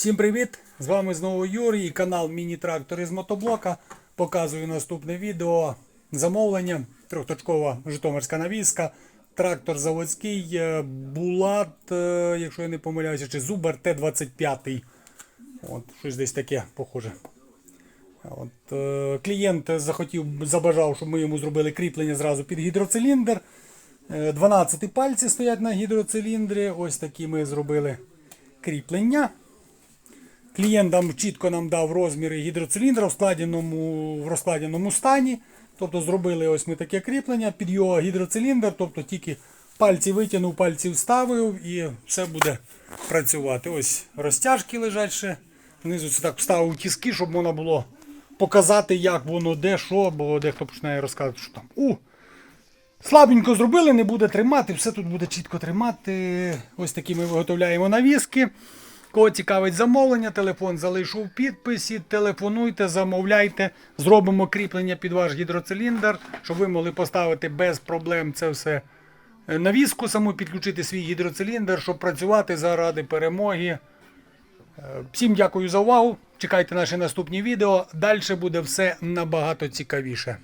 Всім привіт! З вами знову Юрій і канал Міні-Трактор із мотоблока. Показую наступне відео. Замовлення. Трьохточкова Житомирська навіска. Трактор заводський е, Булат, е, якщо я не помиляюся, чи Зубер Т-25. От, щось десь таке похоже. От, е, клієнт захотів, забажав, щоб ми йому зробили кріплення зразу під гідроциліндр. Е, 12 пальці стоять на гідроциліндрі. Ось такі ми зробили кріплення. Клієнт нам чітко нам дав розміри гідроциліндра в складеному, в розкладеному стані. Тобто зробили ось ми таке кріплення під його гідроциліндр, тобто тільки пальці витягнув, пальці вставив і все буде працювати. Ось розтяжки лежать ще. Внизу це так вставив тіски, щоб можна було показати, як воно, де, що, бо дехто починає розказувати, що там. У! Слабенько зробили, не буде тримати, все тут буде чітко тримати. Ось такі ми виготовляємо навіски. Кого цікавить замовлення, телефон залишу в підписі. Телефонуйте, замовляйте, зробимо кріплення під ваш гідроциліндр, щоб ви могли поставити без проблем це все е, навіску, саму підключити свій гідроциліндр, щоб працювати заради перемоги. Е, Всім дякую за увагу. Чекайте наші наступні відео. Далі буде все набагато цікавіше.